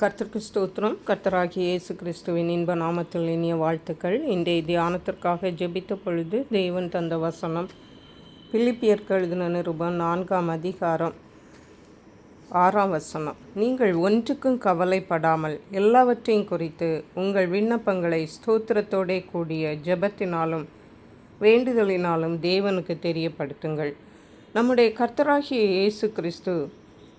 கர்த்தருக்கு ஸ்தோத்திரம். கர்த்தராகிய இயேசு கிறிஸ்துவின் இன்ப நாமத்தில் இனிய வாழ்த்துக்கள். இன்றைய தியானத்திற்காக ஜெபித்த பொழுது தேவன் தந்த வசனம். பிலிப்பியர்க்கு எழுதின நிருபம் நான்காம் அதிகாரம் ஆறாம் வசனம். நீங்கள் ஒன்றுக்கும் கவலைப்படாமல் எல்லாவற்றையும் குறித்து உங்கள் விண்ணப்பங்களை ஸ்தோத்திரத்தோடே கூடிய ஜெபத்தினாலும் வேண்டுதலினாலும் தேவனுக்கு தெரியப்படுத்துங்கள். நம்முடைய கர்த்தராகிய இயேசு கிறிஸ்து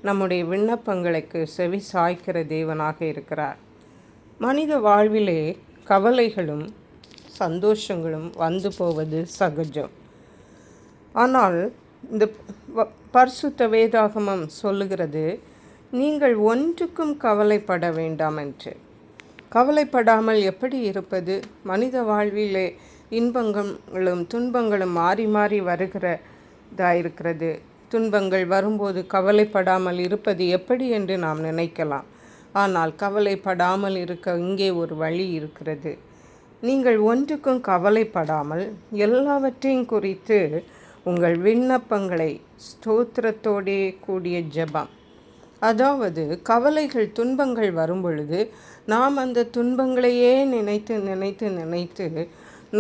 நம்முடைய விண்ணப்பங்களுக்கு செவி சாய்க்கிற தேவனாக இருக்கிறார். மனித வாழ்விலே கவலைகளும் சந்தோஷங்களும் வந்து போவது சகஜம். ஆனால் இந்த வ- பரிசுத்த வேதாகமம் சொல்லுகிறது நீங்கள் ஒன்றுக்கும் கவலைப்பட வேண்டாம் என்று. கவலைப்படாமல் எப்படி இருப்பது? மனித வாழ்விலே இன்பங்களும் துன்பங்களும் மாறி மாறி வருகிறதா இருக்கிறது? துன்பங்கள் வரும்போது கவலைப்படாமல் இருப்பது எப்படி என்று நாம் நினைக்கலாம். ஆனால் கவலைப்படாமல் இருக்க இங்கே ஒரு வழி இருக்கிறது. நீங்கள் ஒன்றுக்கும் கவலைப்படாமல் எல்லாவற்றையும் குறித்து உங்கள் விண்ணப்பங்களை ஸ்தோத்திரத்தோடே கூடிய ஜெபம். அதாவது கவலைகள் துன்பங்கள் வரும் பொழுது நாம் அந்த துன்பங்களையே நினைத்து நினைத்து நினைத்து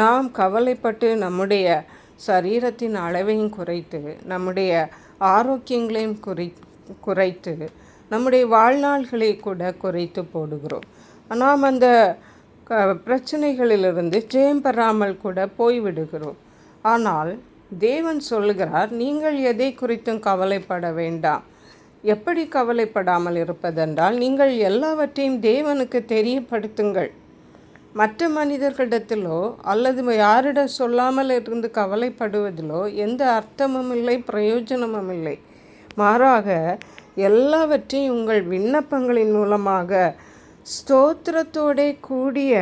நாம் கவலைப்பட்டு நம்முடைய சரீரத்தின் அளவையும் குறைத்து நம்முடைய ஆரோக்கியங்களையும் குறை குறைத்து நம்முடைய வாழ்நாள்களை கூட குறைத்து போடுகிறோம். நாம் அந்த க பிரச்சனைகளிலிருந்து ஜெயம் பெறாமல் கூட போய்விடுகிறோம். ஆனால் தேவன் சொல்கிறார் நீங்கள் எதை குறித்தும் கவலைப்பட வேண்டாம். எப்படி கவலைப்படாமல் இருப்பதென்றால் நீங்கள் எல்லாவற்றையும் தேவனுக்கு தெரியப்படுத்துங்கள். மற்ற மனிதர்களிடத்திலோ அல்லது யாரிடம் சொல்லாமல் இருந்து கவலைப்படுவதிலோ எந்த அர்த்தமும் இல்லை பிரயோஜனமும் இல்லை. மாறாக எல்லாவற்றையும் உங்கள் விண்ணப்பங்களின் மூலமாக ஸ்தோத்திரத்தோடே கூடிய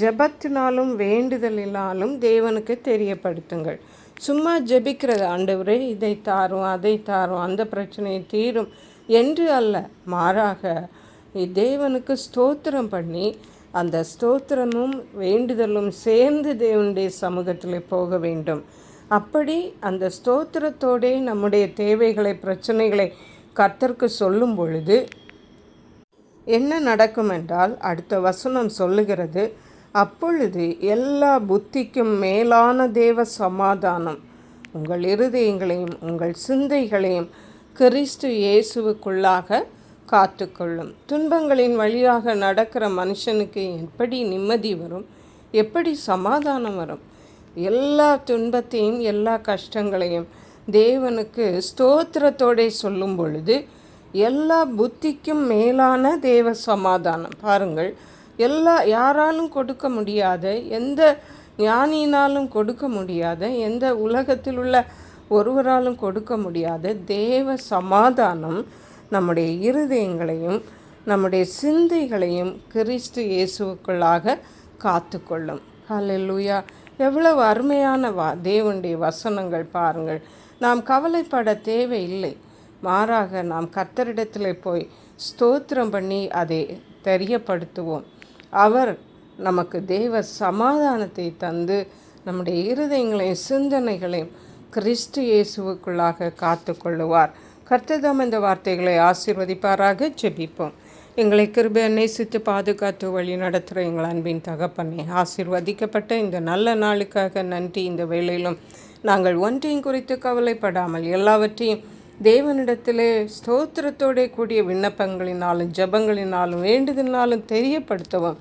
ஜெபத்தினாலும் வேண்டுதலினாலும் தேவனுக்கு தெரியப்படுத்துங்கள். சும்மா ஜபிக்கிறது ஆண்டவரே இதை தாரும் அதை தாரும் அந்த பிரச்சனையை தீரும் என்று அல்ல. மாறாக தேவனுக்கு ஸ்தோத்திரம் பண்ணி அந்த ஸ்தோத்திரமும் வேண்டுதலும் சேர்ந்து தேவனுடைய சமூகத்தில் போக வேண்டும். அப்படி அந்த ஸ்தோத்திரத்தோடே நம்முடைய தேவைகளை பிரச்சனைகளை கர்த்தருக்கு சொல்லும் பொழுது என்ன நடக்கும் என்றால் அடுத்த வசனம் சொல்லுகிறது அப்பொழுது எல்லா புத்திக்கும் மேலான தேவ சமாதானம் உங்கள் இருதயங்களையும் உங்கள் சிந்தைகளையும் கிறிஸ்து இயேசுவுக்குள்ளாக காத்துக்கொள்ளும். துன்பங்களின் வழியாக நடக்கிற மனுஷனுக்கு எப்படி நிம்மதி வரும்? எப்படி சமாதானம் வரும்? எல்லா துன்பத்தையும் எல்லா கஷ்டங்களையும் தேவனுக்கு ஸ்தோத்திரத்தோடே சொல்லும் பொழுது எல்லா புத்திக்கும் மேலான தேவ சமாதானம். பாருங்கள் எல்லா யாராலும் கொடுக்க முடியாத எந்த ஞானியினாலும் கொடுக்க முடியாத எந்த உலகத்தில் உள்ள ஒருவராலும் கொடுக்க முடியாத தேவ சமாதானம் நம்முடைய இருதயங்களையும் நம்முடைய சிந்தைகளையும் கிறிஸ்து இயேசுவுக்குள்ளாக காத்துக்கொள்ளும். ஹலெல்லூயா எவ்வளவு அருமையான வா தேவனுடைய வசனங்கள் பாருங்கள். நாம் கவலைப்பட தேவையில்லை. மாறாக நாம் கத்தரிடத்தில் போய் ஸ்தோத்திரம் பண்ணி அதை தெரியப்படுத்துவோம். அவர் நமக்கு தேவ சமாதானத்தை தந்து நம்முடைய இருதயங்களையும் சிந்தனைகளையும் கிறிஸ்து இயேசுவுக்குள்ளாக காத்து கொள்ளுவார் கர்த்ததாம் இந்த வார்த்தைகளை ஆசீர்வதிப்பாராக ஜெபிப்போம். எங்களை கிருபை நேசித்து பாதுகாத்து வழி நடத்துகிற எங்கள் அன்பின் தகப்பனே ஆசிர்வதிக்கப்பட்ட இந்த நல்ல நாளுக்காக நன்றி. இந்த வேளையிலும் நாங்கள் ஒன்றையும் குறித்து கவலைப்படாமல் எல்லாவற்றையும் தேவனிடத்திலே ஸ்தோத்திரத்தோடே கூடிய விண்ணப்பங்களினாலும் ஜெபங்களினாலும் வேண்டுதலினாலும் தெரியப்படுத்தவும்.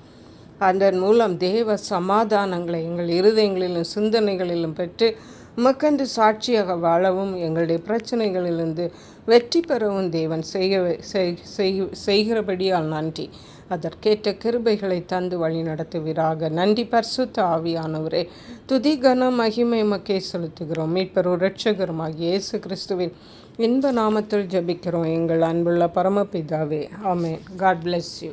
அதன் மூலம் தேவ சமாதானங்களை எங்கள் இருதயங்களிலும் சிந்தனைகளிலும் பெற்று உமக்கென்று சாட்சியாக வாழவும் எங்களுடைய பிரச்சனைகளிலிருந்து வெற்றி பெறவும் தேவன் செய்ய செய்- செய்- செய்கிறபடியால் நன்றி. அதற்கேற்ற கிருபைகளை தந்து வழி நடத்துவீராக. நன்றி பர்சுத்த ஆவியானவரே. துதி கன மகிமை மக்கே செலுத்துகிறோம். மீட்பெரும் இரட்சகருமாகிய இயேசு கிறிஸ்துவின் இன்ப நாமத்தில் ஜெபிக்கிறோம். எங்கள் அன்புள்ள பரமபிதாவே. ஆமே காட் பிளெஸ் யூ